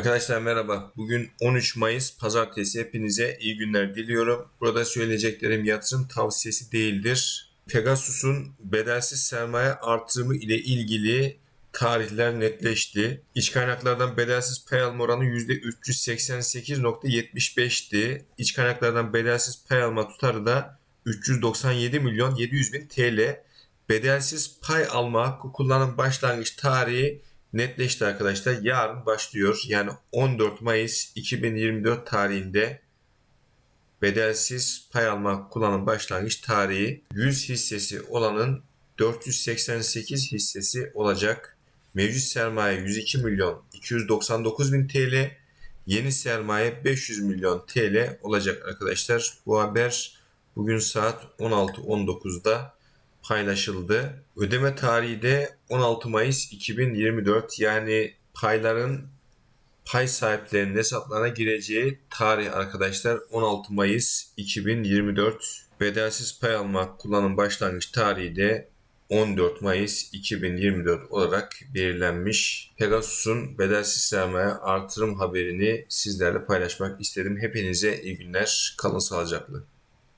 Arkadaşlar merhaba. Bugün 13 Mayıs Pazartesi. Hepinize iyi günler diliyorum. Burada söyleyeceklerim yatırım tavsiyesi değildir. Pegasus'un bedelsiz sermaye artırımı ile ilgili tarihler netleşti. İç kaynaklardan bedelsiz pay alma oranı %388.75'ti. İç kaynaklardan bedelsiz pay alma tutarı da 397 milyon 700 bin TL. Bedelsiz pay alma hakkı kullanım başlangıç tarihi netleşti arkadaşlar. Yarın başlıyor. Yani 14 Mayıs 2024 tarihinde bedelsiz pay alma kullanım başlangıç tarihi 100 hissesi olanın 488 hissesi olacak. Mevcut sermaye 102 milyon 299 bin TL. Yeni sermaye 500 milyon TL olacak arkadaşlar. Bu haber bugün saat 16.19'da paylaşıldı. Ödeme tarihi de 16 Mayıs 2024 yani payların pay sahiplerinin hesaplarına gireceği tarih arkadaşlar 16 Mayıs 2024 bedelsiz pay alma kullanım başlangıç tarihi de 14 Mayıs 2024 olarak belirlenmiş. Pegasus'un bedelsiz sermaye artırım haberini sizlerle paylaşmak istedim. Hepinize iyi günler. Kalın sağlıcakla.